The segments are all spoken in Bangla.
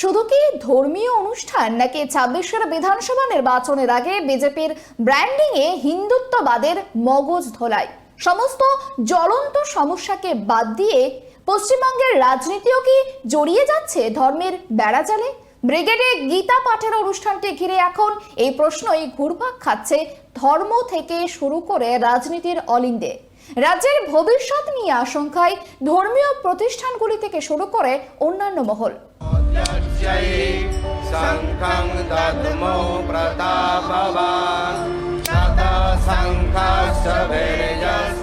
শুধু কি ধর্মীয় অনুষ্ঠান নাকি ছাব্বিশের বিধানসভা নির্বাচনের আগে বিজেপির ব্র্যান্ডিং এ হিন্দুত্ববাদের মগজ ধোলাই? সমস্ত জ্বলন্ত সমস্যাকে বাদ দিয়ে পশ্চিমবঙ্গের রাজনীতিও কি জড়িয়ে যাচ্ছে ধর্মের বেড়াজালে? ব্রিগেডে গীতা পাঠের অনুষ্ঠানটি ঘিরে এখন এই প্রশ্নই ঘুরপাক খাচ্ছে ধর্ম থেকে শুরু করে রাজনীতির অলিন্দে। রাজ্যের ভবিষ্যৎ নিয়ে আশঙ্কায় ধর্মীয় প্রতিষ্ঠানগুলি থেকে শুরু করে অন্যান্য মহল। जय शङ्खं दद्मो प्रतापवान् तदा शङ्खश्च वीर्यश्च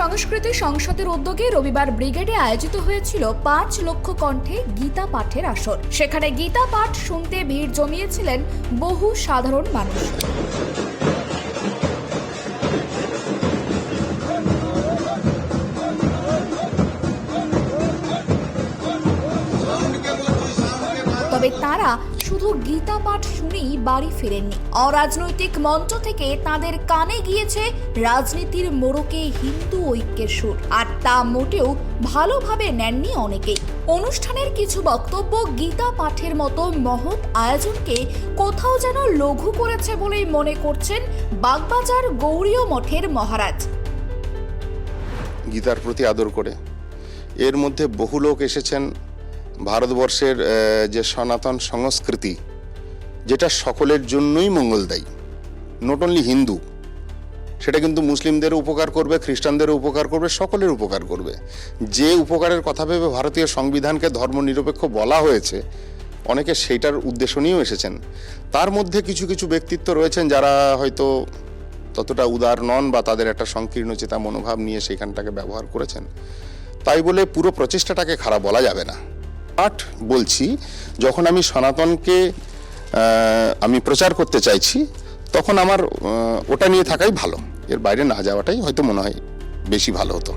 সংস্কৃতি সংসদের উদ্যোগে রবিবার ব্রিগেডে আয়োজিত হয়েছিল পাঁচ লক্ষ কণ্ঠে গীতা পাঠের আসর। সেখানে গীতা পাঠ শুনতে ভিড় জমিয়েছিলেন বহু সাধারণ মানুষ। তারা শুধু গীতা পাঠ শুনেই বাড়ি ফেরেননি। অরাজনৈতিক মঞ্চ থেকে তাদের কানে গিয়েছে রাজনীতির মোড়কে হিন্দু ঐক্যের সুর। আর তা মোটেও ভালোভাবে নেননি অনেকেই। অনুষ্ঠানের কিছু বক্তব্য গীতা পাঠের মতো মহৎ আয়োজনকে কোথাও যেন লঘু করেছে বলেই মনে করছেন বাগবাজার গৌরীয় মঠের মহারাজ। গীতার প্রতি আদর করে। এর মধ্যে বহু লোক এসেছেন ভারতবর্ষের যে সনাতন সংস্কৃতি, যেটা সকলের জন্যই মঙ্গলদায়ী নট অনলি হিন্দু, সেটা কিন্তু মুসলিমদেরও উপকার করবে খ্রিস্টানদেরও উপকার করবে, সকলের উপকার করবে। যে উপকারের কথা ভেবে ভারতীয় সংবিধানকে ধর্মনিরপেক্ষ বলা হয়েছে, অনেকে সেইটার উদ্দেশ্য নিয়েও এসেছেন। তার মধ্যে কিছু কিছু ব্যক্তিত্ব রয়েছেন যারা হয়তো ততটা উদার নন বা তাদের একটা সংকীর্ণ চেতা মনোভাব নিয়ে সেইখানটাকে ব্যবহার করেছেন। তাই বলে পুরো প্রচেষ্টাটাকে খারাপ বলা যাবে না। বাট বলছি, যখন আমি সনাতনকে আমি প্রচার করতে চাইছি, তখন আমার ওটা নিয়ে থাকাই ভালো। এর বাইরে না যাওয়াটাই হয়তো মনে হয় বেশি ভালো হতো।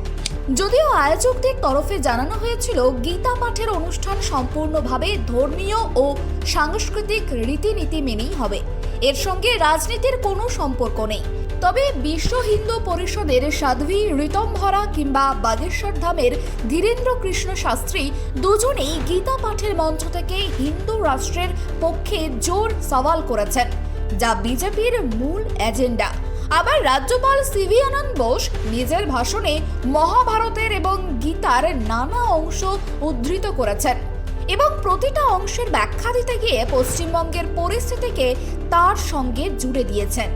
যদিও আয়োজকদের তরফে জানানো হয়েছিল, গীতা পাঠের অনুষ্ঠান সম্পূর্ণভাবে ধর্মীয় ও সাংস্কৃতিক রীতিনীতি মেনেই হবে। এর সঙ্গে রাজনীতির কোনো সম্পর্ক নেই। তবে বিশ্ব হিন্দু পরিষদের সাধ্বী ঋতম্ভরা কিংবা বাগেশ্বর ধামের ধীরেন্দ্র কৃষ্ণ শাস্ত্রী দুজনেই গীতা পাঠের মঞ্চ থেকে হিন্দু রাষ্ট্রের পক্ষে জোর সওয়াল করেছেন, যা বিজেপির মূল এজেন্ডা। আবার রাজ্যপাল সিভি আনন্দ বোস নিজের ভাষণে মহাভারতের এবং গীতার নানা অংশ উদ্ধৃত করেছেন। এবং প্রতিটা অংশের ব্যাখ্যা দিতে গিয়ে পশ্চিমবঙ্গের পরিস্থিতিকে তার সঙ্গে জুড়ে দিয়েছেন।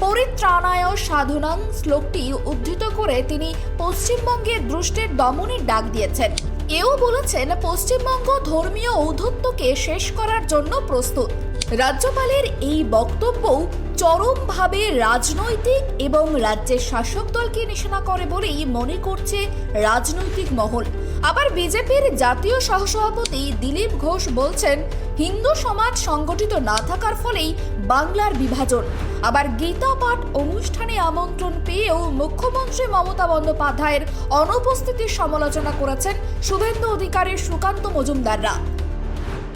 পরিত্রাণায় সাধনাং শ্লোকটি উদ্ধৃত করে তিনি পশ্চিমবঙ্গের দুষ্টের দমনের ডাক দিয়েছেন। এও বলেছেন, পশ্চিমবঙ্গ ধর্মীয় ঔদ্ধত্যকে শেষ করার জন্য প্রস্তুত। রাজ্যপালের এই বক্তব্যও চরমভাবে রাজনৈতিক এবং রাজ্যের শাসক দলকে নিশানা করে বলেই মনে করছে রাজনৈতিক মহল। আবার বিজেপির জাতীয় সহসভাপতি দিলীপ ঘোষ বলছেন, হিন্দু সমাজ সংগঠিত না থাকার ফলেই বাংলার বিভাজন। আবার গীতা পাঠ অনুষ্ঠানে আমন্ত্রণ পেয়েও মুখ্যমন্ত্রী মমতা বন্দ্যোপাধ্যায়ের অনুপস্থিতির সমালোচনা করেছেন শুভেন্দু অধিকারের সুকান্ত মজুমদাররা।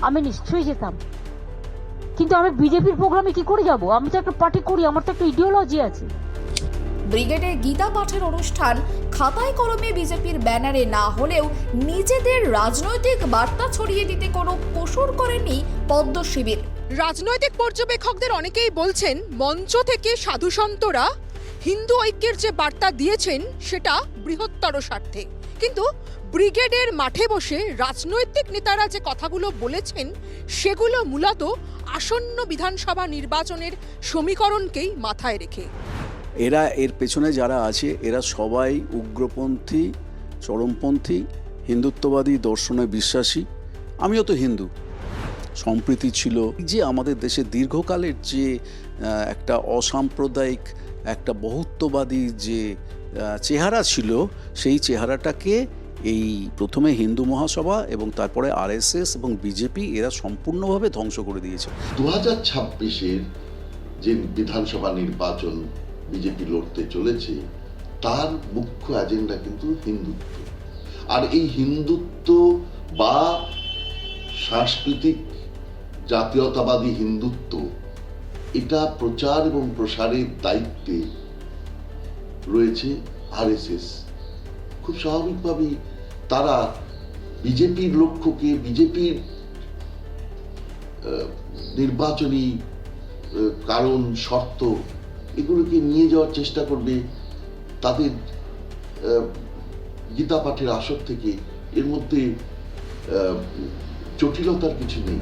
আমি নিশ্চয়ই যেতাম। কিন্তু আমি বিজেপির প্রোগ্রামে কি করে যাব? আমি তো একটা পার্টি করি আমার তো একটা ইডিওলজি আছে। ব্রিগেডের গীতা পাঠের অনুষ্ঠান খাতায় কলমে বিজেপির ব্যানারে না হলেও নিজেদের রাজনৈতিক বার্তা ছড়িয়ে দিতে কোনো কসুর করেনি পদ্ম শিবির। রাজনৈতিক পর্যবেক্ষকদের অনেকেই বলছেন মঞ্চ থেকে সাধুসন্তরা হিন্দু ঐক্যের যে বার্তা দিয়েছেন সেটা বৃহত্তর স্বার্থে। কিন্তু ব্রিগেডের মাঠে বসে রাজনৈতিক নেতারা যে কথাগুলো বলেছেন, সেগুলো মূলত আসন্ন বিধানসভা নির্বাচনের সমীকরণকেই মাথায় রেখে। এরা এর পেছনে যারা আছে, এরা সবাই উগ্রপন্থী, চরমপন্থী, হিন্দুত্ববাদী, দর্শনে বিশ্বাসী। আমিও তো হিন্দু। সম্প্রীতি ছিল। যে আমাদের দেশে দীর্ঘকালের যে একটা অসাম্প্রদায়িক একটা বহুত্ববাদী যে চেহারা ছিল, সেই চেহারাটাকে এই প্রথমে হিন্দু মহাসভা এবং তারপরে আরএসএস এবং বিজেপি এরা সম্পূর্ণভাবে ধ্বংস করে দিয়েছে। দু হাজার ছাব্বিশের যে বিধানসভা নির্বাচন বিজেপি লড়তে চলেছে, তার মুখ্য এজেন্ডা কিন্তু হিন্দুত্ব। আর এই হিন্দুত্ব বা সাংস্কৃতিক জাতীয়তাবাদী হিন্দুত্ব এটা প্রচার এবং প্রসারের দায়িত্বে রয়েছে আরএসএস। খুব স্বাভাবিকভাবেই তারা বিজেপির লক্ষ্যকে, বিজেপির নির্বাচনী কারণ, শর্ত এগুলোকে নিয়ে যাওয়ার চেষ্টা করবে তাদের গীতা পাঠের আসর থেকে। এর মধ্যে জটিলতার কিছু নেই।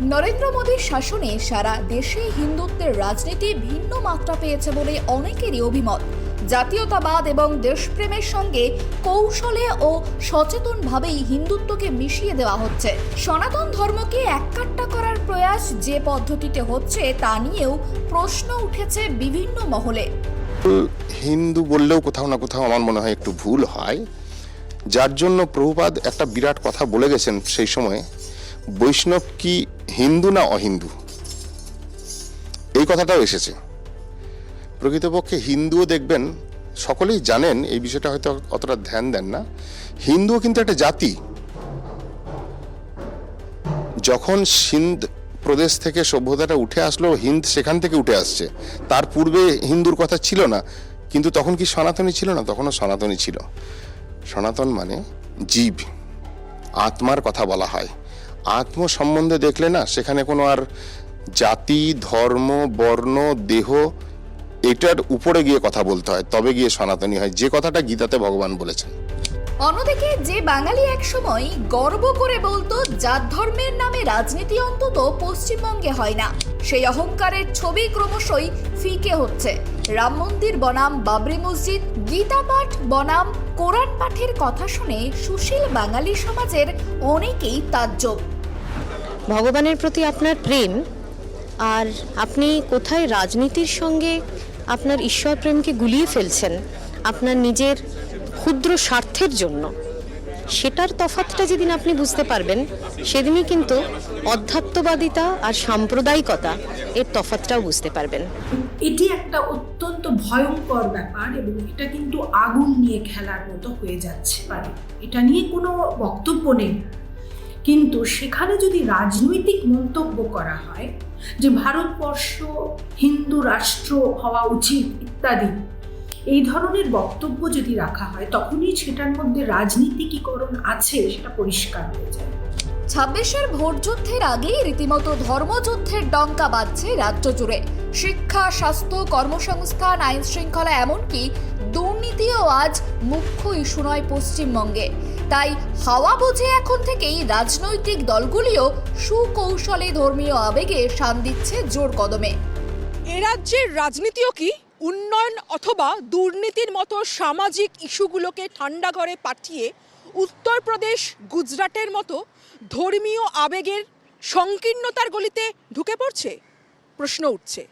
নরেন্দ্র মোদীর শাসনে সারা দেশে হিন্দুত্বের রাজনীতি ভিন্ন মাত্রা পেয়েছে বলে অনেকেরই অভিমত। জাতীয়তাবাদ এবং দেশপ্রেমের সঙ্গে কৌশলে ও সচেতনভাবেই হিন্দুত্বকে মিশিয়ে দেওয়া হচ্ছে। সনাতন ধর্মকে এককাট্টা করার প্রয়াস যে পদ্ধতিতে হচ্ছে তা নিয়েও প্রশ্ন উঠেছে বিভিন্ন মহলে। হিন্দু বললেও কোথাও না কোথাও আমার মনে হয় একটু ভুল হয়। যার জন্য প্রভুপাদ একটা বিরাট কথা বলে গেছেন সেই সময়, বৈষ্ণব কি হিন্দু না অহিন্দু? এই কথাটাও এসেছে। প্রকৃতপক্ষে হিন্দুও দেখবেন, সকলেই জানেন এই বিষয়টা হয়তো অতটা ধ্যান দেন না। হিন্দুও কিন্তু একটা জাতি। যখন সিন্ধ প্রদেশ থেকে সভ্যতাটা উঠে আসলো, হিন্দ সেখান থেকে উঠে আসছে। তার পূর্বে হিন্দুর কথা ছিল না, কিন্তু তখন কি সনাতনী ছিল না? তখনও সনাতনী ছিল। সনাতন মানে জীব। আত্মার কথা বলা হয়। আত্ম সম্বন্ধে দেখলে না, সেখানে কোনো আর জাতি, ধর্ম, বর্ণ, দেহ, এটার উপরে গিয়ে কথা বলতে হয়, তবে গিয়ে সনাতনী হয়। যে কথাটা গীতাতে ভগবান বলেছেন। অন্যদিকে যে বাঙালি একসময় গর্ব করে বলতো, জাত ধর্মের নামে রাজনীতি অন্তত পশ্চিমবঙ্গে হয় না। সেই অহংকারের ছবি ক্রমশই ফিকে হচ্ছে। রাম মন্দির বনাম, বাবরি মসজিদ, গীতা পাঠ বনাম, কোরআন পাঠের কথা শুনে সুশীল বাঙালি সমাজের অনেকেই তাজ্জব। ভগবানের প্রতি আপনার প্রেম, আর আপনি কোথায় রাজনীতির সঙ্গে আপনার ঈশ্বর প্রেমকে গুলিয়ে ফেলছেন, আপনার নিজের ক্ষুদ্র স্বার্থের জন্য, সেটার তফাতটা যেদিন আপনি বুঝতে পারবেন, সেদিনই কিন্তু অধ্যাত্মবাদিতা আর সাম্প্রদায়িকতা এর তফাতটাও বুঝতে পারবেন। এটি একটা অত্যন্ত ভয়ঙ্কর ব্যাপার এবং এটা কিন্তু আগুন নিয়ে খেলার মতো হয়ে যাচ্ছে। পারে এটা নিয়ে কোনো বক্তব্য নেই। কিন্তু সেখানে যদি রাজনৈতিক মন্তব্য করা হয় যে ভারতবর্ষ, হিন্দু রাষ্ট্র হওয়া উচিত ইত্যাদি, এই ধরনের বক্তব্য যদি রাখা হয়, তখনই সেটার মধ্যে রাজনীতিকীকরণ আছে সেটা পরিষ্কার হয়ে যায়। ছাব্বিশের ভোট যুদ্ধের আগেই রীতিমতো ধর্মযুদ্ধের ডঙ্কা বাজছে রাজ্য জুড়ে। শিক্ষা, স্বাস্থ্য, কর্মসংস্থান আইন শৃঙ্খলা এমনকি দুর্নীতিও আজ মুখ্য ইস্যু নয় পশ্চিমবঙ্গে। তাই হাওয়া বুঝে এখন থেকেই রাজনৈতিক দলগুলিও সুকৌশলে ধর্মীয় আবেগে শান দিচ্ছে জোর কদমে। এ রাজ্যের রাজনীতিও কি উন্নয়ন অথবা দুর্নীতির মতো সামাজিক ইস্যুগুলোকে ঠান্ডা ঘরে পাঠিয়ে উত্তরপ্রদেশ, গুজরাটের মতো ধর্মীয় আবেগের সংকীর্ণতার গলিতে ঢুকে পড়ছে? প্রশ্ন উঠছে।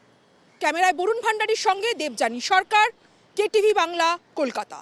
ক্যামেরায় বরুণ ভান্ডারীর সঙ্গে দেবযানী সরকার, কেটিভি বাংলা, কলকাতা।